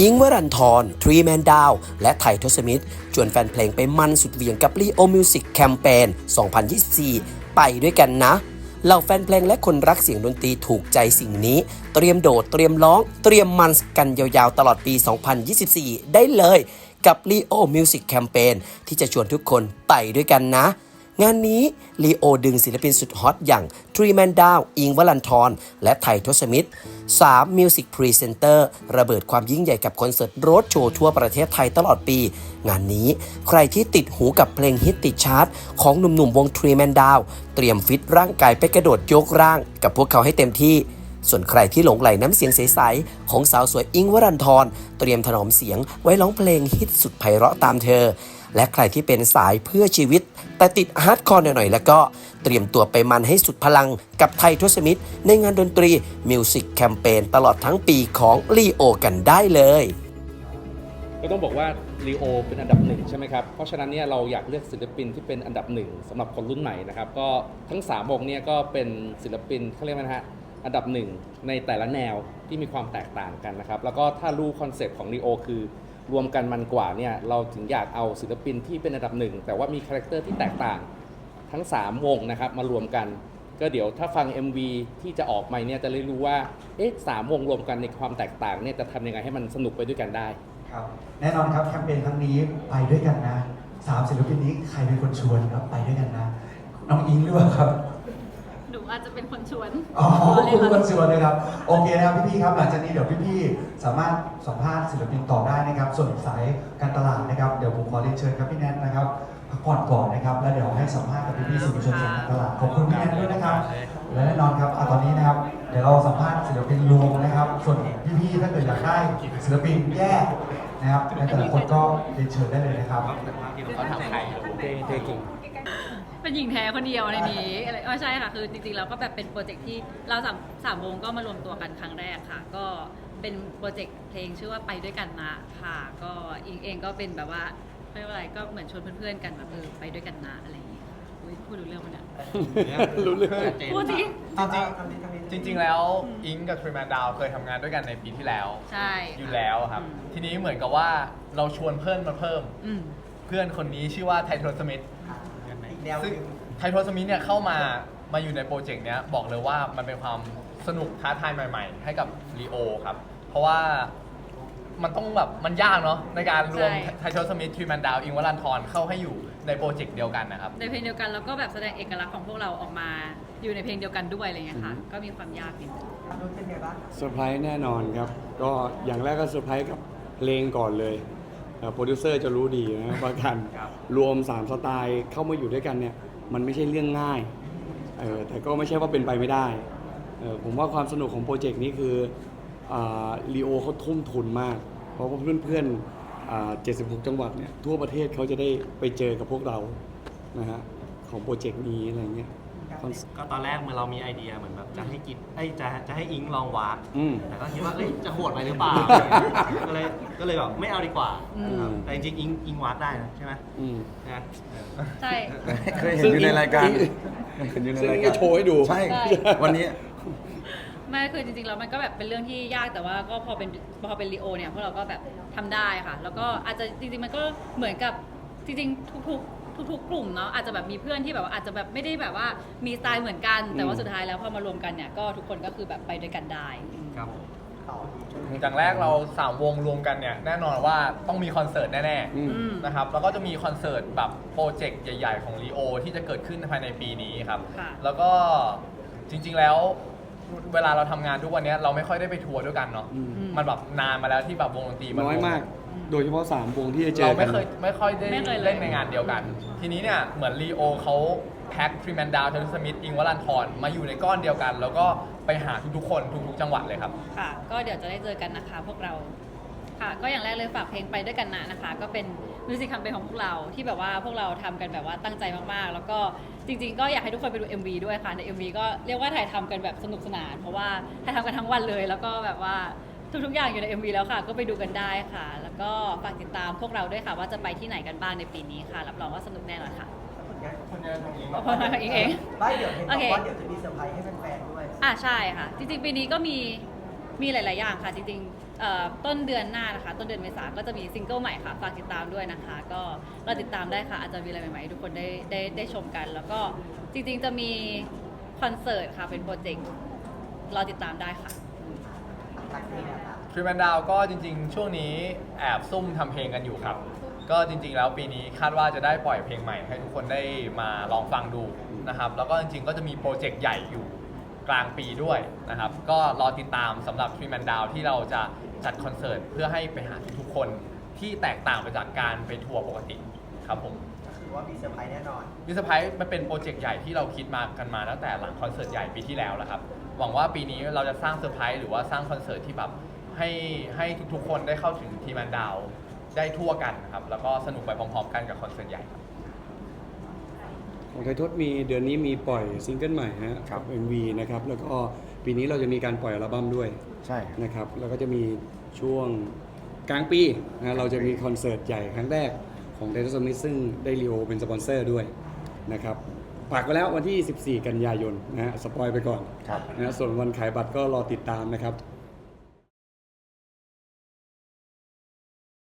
อิงวรันทรทรีแมนดาว และไททศมิตรชวนแฟนเพลงไปมันสุดเหวียงกับ l ีโอมิวสิกแคมเปญ 2024 ไปด้วยกันนะเหล่าแฟนเพลงและคนรักเสียงดนตรีถูกใจสิ่งนี้ เตรียมโดดเตรียมร้อง เตรียมมันกันยาวๆ ตลอดปี 2024 ได้เลย กับ Leo Music Campaign ที่จะชวนทุกคนไปด้วยกันนะ งานนี้ลีโอดึงศิลปินสุดฮอตอย่างทรีแมนดาว อิงวัลันทร และไททศมิตร 3 Music Presenter ระเบิดความยิ่งใหญ่กับคอนเสิร์ตโรดโชว์ทั่วประเทศไทยตลอดปี งานนี้ใครที่ติดหูกับเพลงฮิตติดชาร์ตของหนุ่มๆ วงทรีแมนดาว เตรียมฟิตร่างกายไปกระโดดยกร่าง กับพวกเขาให้เต็มที่ส่วนใครที่หลงไหลน้ำเสียงใส ๆ ของสาวสวยอิงวรันทร เตรียมถนอมเสียงไว้ร้องเพลงฮิตสุดไพเราะตามเธอ และใครที่เป็นสายเพื่อชีวิต แต่ติดฮาร์ดคอร์หน่อยๆ แล้วก็เตรียมตัวไปมันให้สุดพลังกับไทยทศมิตร ในงานดนตรีมิวสิกแคมเปญตลอดทั้งปีของลีโอกันได้เลยก็ต้องบอกว่ารีโอเป็นอันดับหนึ่งใช่ไหมครับ เพราะฉะนั้นเนี่ยเราอยากเลือกศิลปินที่เป็นอันดับหนึ่งสำหรับคนรุ่นใหม่นะครับ ก็ทั้ง3วงเนี่ยก็เป็นศิลปินเขาเรียกว่านะฮะอันดับหนึ่งในแต่ละแนวที่มีความแตกต่างกันนะครับ แล้วก็ถ้ารู้คอนเซปต์ของรีโอคือ รวมกันมันกว่าเนี่ยเราถึงอยากเอาศิลปินที่เป็นอันดับหนึ่งแต่ว่ามีคาแรคเตอร์ที่แตกต่างทั้ง 3 วงนะครับมารวมกัน ก็เดี๋ยวถ้าฟัง MV ที่จะออกใหมาเนี่ยจะได้รู้ว่าเอ๊ะสามวงรวมกันในความแตกต่างเนี่ยจะทำยังไงให้มันสนุกไปด้วยกันได้ ครับแน่นอนครับแคมเปญครั้งนี้ไปด้วยกันนะสามศิลปินนี้ใครเป็นคนชวนครับไปด้วยกันนะ น้องอิงหรือเปล่าครับ วนอ๋อล้อเล่คุณนเป็นคนชวนนะครับ โอเคนะครับพี่ๆครับ หลังจากนี้เดี๋ยวพี่ๆสามารถสัมภาษณ์ศิลปินต่อได้นะครับ ส่วนสายการตลาดนะครับ เดี๋ยวผมขอเรียนเชิญครับพี่แนทนะครับพักผ่อนก่อนนะครับ แล้วเดี๋ยวให้สัมภาษณ์กับพี่ๆสื่อมวลชนสายการตลาด ขอบคุณพี่แนทด้วยนะครับ และแน่นอนครับอะตอนนี้นะครับ เดี๋ยวเราสัมภาษณ์ศิลปินรวมนะครับ ส่วนพี่ๆถ้าเกิดอยากได้ศิลปินแยกนะครับในแต่ละคนก็เรียนเชิญได้เลยนะครับ เขาถามใครเทเทกิ่ง เป็นหญิงแท้คนเดียวในนี้อะไรไม่ใช่ค่ะ คือจริงๆเราก็แบบเป็นโปรเจกต์ที่เราสามสามวงก็มารวมตัวกันครั้งแรกค่ะ ก็เป็นโปรเจกต์เพลงชื่อว่าไปด้วยกันนะค่ะ ก็อิงเองก็เป็นแบบว่าเรียกว่าอะไรก็เหมือนชวนเพื่อนๆกันแบบเออไปด้วยกันนะอะไรอย่างเงี้ยอุ๊ยพูดรู้เรื่องมันอะรู้เรื่อง พูดจริงจริงๆจริง ๆ แล้วอิงกับทรีแมนดาวเคยทำงานด้วยกันในปีที่แล้ว ใช่อยู่แล้วครับอืมทีนี้เหมือนกับว่าเราชวนเพื่อนมาเพิ่ม อืม เพื่อนคนนี้ชื่อว่าไทโทสมิธ ซึ่งไทโทสมิธเนี่ยเข้ามามาอยู่ในโปรเจกต์เนี้ยบอกเลยว่ามันเป็นความสนุกท้าทายใหม่ ๆ ให้กับลีโอครับ เพราะว่ามันต้องแบบมันยากเนาะในการรวมใช่ ไทโทสมิธทรีแมนดาว อิงวัลันทรเข้าให้อยู่ในโปรเจกต์เดียวกันนะครับ ในเพลงเดียวกันแล้วก็แบบแสดงเอกลักษณ์ของพวกเราออกมา อยู่ในเพลงเดียวกันด้วยอะไรเงี้ยค่ะ ก็มีความยากนิดนึงเซอร์ไพรส์แน่นอนครับ ก็อย่างแรกก็เซอร์ไพรส์กับเพลงก่อนเลยเอ่อ โปรดิวเซอร์จะรู้ดีนะว่าการรวม 3 สไตล์เข้ามาอยู่ด้วยกันเนี่ยมันไม่ใช่เรื่องง่ายเออแต่ก็ไม่ใช่ว่าเป็นไปไม่ได้เออผมว่าความสนุกของโปรเจกต์นี้คือลีโอเขาทุ่มทุนมาก เพราะว่าเพื่อนๆอ่า76 จังหวัดเนี่ยทั่วประเทศเขาจะได้ไปเจอกับพวกเรานะฮะของโปรเจกต์นี้อะไรเงี้ยคอน ก็ตอนแรกเมื่อเรามีไอเดียเหมือนแบบจะให้กิจเอ้ยจะจะให้อิงลองวากอืม แต่ก็คิดว่าเอ้ยจะโหดไปหรือเปล่า ก็เลยก็เลยแบบไม่เอาดีกว่าอืมครับแต่จริงๆอิงอิงวากได้นะใช่ไหมอืม นะเออ ใช่ เคยเห็นอยู่ในรายการเห็นอยู่ในซึ่งรายนี่กาก็รโชว์ให้ดู ใช่ ใช่ วันนี้ ไม่คือจริงๆแล้วมันก็แบบเป็นเรื่องที่ยากแต่ว่าก็พอเป็นพอเป็นลีโอเนี่ยพวกเราก็แบบทำได้ค่ะ แล้วก็อาจจะจริงๆมันก็เหมือนกับจริงๆทุกๆ ทุกๆ กลุ่มเนาะอาจจะแบบมีเพื่อนที่แบบว่าอาจจะแบบไม่ได้แบบว่ามีสไตล์เหมือนกัน แต่ว่าอืมสุดท้ายแล้วพอมารวมกันเนี่ยก็ทุกคนก็คือแบบไปด้วยกันได้อืมครับอย่างแรกเราสามวงรวมกันเนี่ยแน่นอนว่าต้องมีคอนเสิร์ตแน่อืมอืม ๆนะครับแล้วก็จะมีคอนเสิร์ตแบบโปรเจกต์ใหญ่ ๆ ของ l ีโอที่จะเกิดขึ้นภายในปีนี้ครับค่ะ แล้วก็จริงๆแล้วเวลาเราทำงานทุกวันเนี้ยเราไม่ค่อยได้ไปทัวร์ด้วยกันเนาะอืม มันแบบนานมาแล้วที่แบบวงดนตรีมันน้อยมาก โดยเฉพาะ3วงที่จะเจเราอกัไม่น เคยไม่ค่อยได้ไม่เคยเลย เล่นในงานเดียวกัน ทีนี้เนี่ยเหมือน l ีโอเขาแพ็คทรีแมนดาวเทนสมิธอิงวัลันทรมาอยู่ในก้อนเดียวกัน แล้วก็ไปหาทุกๆคนทุกๆจังหวัดเลยครับ ค่ะ ก็เดี๋ยวจะได้เจอกันนะคะ พวกเรา ค่ะ ก็อย่างแรกเลยฝากเพลงไปด้วยกันนะนะคะ ก็เป็นมิวสิกคัมเปญของพวกเราที่แบบว่าพวกเราทำกันแบบว่าตั้งใจมากๆ แล้วก็จริง ๆ ก็อยากให้ทุกคนไปดู MV ด้วยค่ะ ใน MV ก็เรียกว่าถ่ายทำกันแบบสนุกสนาน เพราะว่าถ่ายทำกันทั้งวันเลย แล้วก็แบบว่า ทุกๆอย่างอยู่ใน MV แล้วค่ะ ก็ไปดูกันได้ค่ะ แล้วก็ฝากติดตามพวกเราด้วยค่ะ ว่าจะไปที่ไหนกันบ้างในปีนี้ค่ะ รับรองว่าสนุกแน่นอนค่ะขอบคุณค่ะอิงเองไม่เดี๋ยวเห็นบโออกเค ว่าเดี๋ยวจะมีเซอร์ไพรส์ให้แฟนๆด้วย อะใช่ค่ะ จริงๆ ปีนี้ก็มีมีหลาย ๆ อย่างค่ะจริงเอ่อต้นเดือนหน้านะคะ ต้นเดือนเมษาก็จะมีซิงเกิลใหม่ค่ะฝากติดตามด้วยนะคะ ก็เราติดตามได้ค่ะ อาจจะมีอะไรใหม่ๆให้ทุกคนได้ได้ได้ชมกัน แล้วก็จริงๆ จะมีคอนเสิร์ตค่ะเป็นโปรเจกต์รอติดตามได้ค่ะ ทรีแมนดาวก็จริง ๆ ช่วงนี้แอบซุ่มทำเพลงกันอยู่ครับ ก็จริง ๆ แล้วปีนี้คาดว่าจะได้ปล่อยเพลงใหม่ ให้ทุกคนได้มาลองฟังดูนะครับ แล้วก็จริง ๆ ก็จะมีโปรเจกต์ใหญ่อยู่กลางปีด้วยนะครับ ก็รอติดตามสำหรับทรีแมนดาวที่เราจะจัดคอนเสิร์ตเพื่อให้ไปหาทุกๆคนที่แตกต่างไปจากการไปทัวร์ปกติครับผม ถือว่ามีเซอร์ไพรส์แน่นอน มิสไพรส์มันเป็นโปรเจกต์ใหญ่ที่เราคิดมากันมาตั้งแต่หลังคอนเสิร์ตใหญ่ปีที่แล้วแล้วครับ หวังว่าปีนี้เราจะสร้างเซอร์ไพรส์หรือว่าสร้างคอนเสิร์ตที่แบบให้ให้ทุกๆ คนได้เข้าถึงทีมันดาวได้ทั่วกันครับ แล้วก็สนุกไปพร้อมๆกันกับคอนเสิร์ตใหญ่ครับ ของไทยทศมีเดือนนี้มีปล่อยซิงเกิลใหม่ฮะครับเอ็มวีนะครับแล้วก็ปีนี้เราจะมีการปล่อยอัลบั้มด้วยใช่นะครับแล้วก็จะมีช่วงกลางปีนะเราจะมีคอนเสิร์ตใหญ่ครั้งแรก ของไทยทศมิตซึ่งได้รีโอเป็นสปอนเซอร์ด้วยนะครับฝากไว้แล้ววันที่ 14 กันยายนนะฮะสปอยไปก่อนครับนะฮะส่วนวันขายบัตรก็รอติดตามนะครับ